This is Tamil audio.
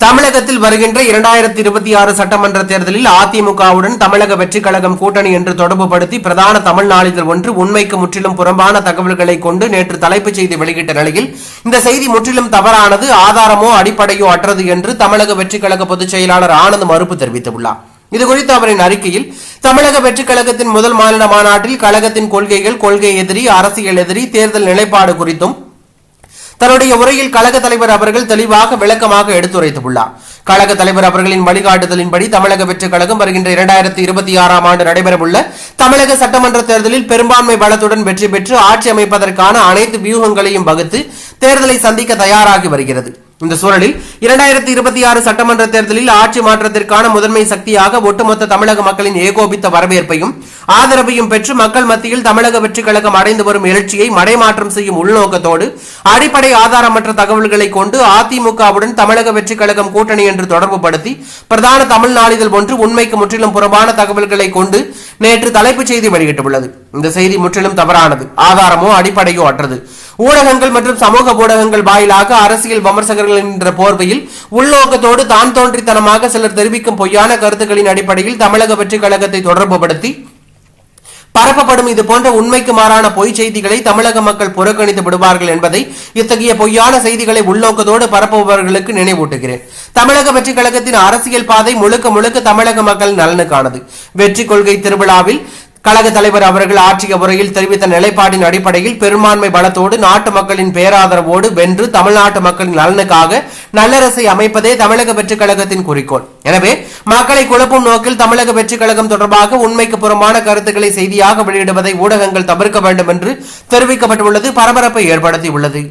தமிழகத்தில் வருகின்ற இரண்டாயிரத்தி இருபத்தி ஆறு சட்டமன்ற தேர்தலில் அதிமுகவுடன் தமிழக வெற்றிக் கழகம் கூட்டணி என்று தொடர்புபடுத்தி பிரதான தமிழ் நாளிதழ் ஒன்று உண்மைக்கு முற்றிலும் புறம்பான தகவல்களை கொண்டு நேற்று தலைப்புச் செய்தி வெளியிட்ட நிலையில் இந்த செய்தி முற்றிலும் தவறானது ஆதாரமோ அடிப்படையோ அற்றது என்று தமிழக வெற்றிக் கழக பொதுச் செயலாளர் ஆனந்த் மறுப்பு தெரிவித்துள்ளார். இதுகுறித்து அவரின் அறிக்கையில் தமிழக வெற்றிக் கழகத்தின் முதல் மாநில மாநாட்டில் கழகத்தின் கொள்கைகள் கொள்கை எதிரி அரசியல் எதிரி தேர்தல் நிலைப்பாடு குறித்தும் தன்னுடைய உரையில் கழக தலைவர் அவர்கள் தெளிவாக விளக்கமாக எடுத்துரைத்துள்ளார். கழக தலைவர் அவர்களின் வழிகாட்டுதலின்படி தமிழக வெற்றிக் கழகம் வருகின்ற இரண்டாயிரத்தி இருபத்தி ஆறாம் ஆண்டு நடைபெறவுள்ள தமிழக சட்டமன்ற தேர்தலில் பெரும்பான்மை பலத்துடன் வெற்றி பெற்று ஆட்சி அமைப்பதற்கான அனைத்து வியூகங்களையும் வகுத்து தேர்தலை சந்திக்க தயாராகி வருகிறது. இந்த சூழலில் இரண்டாயிரத்தி இருபத்தி ஆறு சட்டமன்ற தேர்தலில் ஆட்சி மாற்றத்திற்கான முதன்மை சக்தியாக ஒட்டுமொத்த தமிழக மக்களின் ஏகோபித்த வரவேற்பையும் ஆதரவையும் பெற்று மக்கள் மத்தியில் தமிழக வெற்றி கழகம் அடைந்து வரும் எழுச்சியை மடைமாற்றம் செய்யும் உள்நோக்கத்தோடு அடிப்படை ஆதாரமற்ற தகவல்களை கொண்டு அதிமுகவுடன் தமிழக வெற்றி கழகம் கூட்டணி என்று தொடர்பு படுத்தி பிரதான தமிழ் நாளிதழ் ஒன்று உண்மைக்கு முற்றிலும் புறம்பான தகவல்களை கொண்டு நேற்று தலைப்புச் செய்தி வெளியிட்டுள்ளது. இந்த செய்தி முற்றிலும் தவறானது. ஆதாரமோ அடிப்படையோ அற்றது. ஊடகங்கள் மற்றும் சமூக ஊடகங்கள் வாயிலாக அரசியல் விமர்சகர்கள் என்ற போர்வையில் உள்நோக்கத்தோடு தான் தோன்றித்தனமாக சிலர் தெரிவிக்கும் பொய்யான கருத்துக்களின் அடிப்படையில் தமிழக வெற்றிக் கழகத்தை தொடர்புபடுத்தி பரப்பப்படும் இது போன்ற உண்மைக்கு மாறான பொய் செய்திகளை தமிழக மக்கள் புறக்கணித்து விடுவார்கள் என்பதை இத்தகைய பொய்யான செய்திகளை உள்நோக்கத்தோடு பரப்புபவர்களுக்கு நினைவூட்டுகிறேன். தமிழக வெற்றி கழகத்தின் அரசியல் பாதை முழுக்க முழுக்க தமிழக மக்கள் நலனுக்கானது. வெற்றி கொள்கை திருவிழாவில் கழக தலைவர் அவர்கள் ஆற்றிய உரையில் தெரிவித்த நிலைப்பாட்டின் அடிப்படையில் பெரும்பான்மை பலத்தோடு நாட்டு மக்களின் பேராதரவோடு வென்று தமிழ்நாட்டு மக்களின் நலனுக்காக நல்லரசை அமைப்பதே தமிழக வெற்றிக் கழகத்தின் குறிக்கோள். எனவே மக்களை குழப்பும் நோக்கில் தமிழக வெற்றிக் கழகம் தொடர்பாக உண்மைக்கு புறம்பான கருத்துக்களை செய்தியாக வெளியிடுவதை ஊடகங்கள் தவிர்க்க வேண்டும் என்று தெரிவிக்கப்பட்டுள்ளது பரபரப்பை ஏற்படுத்தியுள்ளது.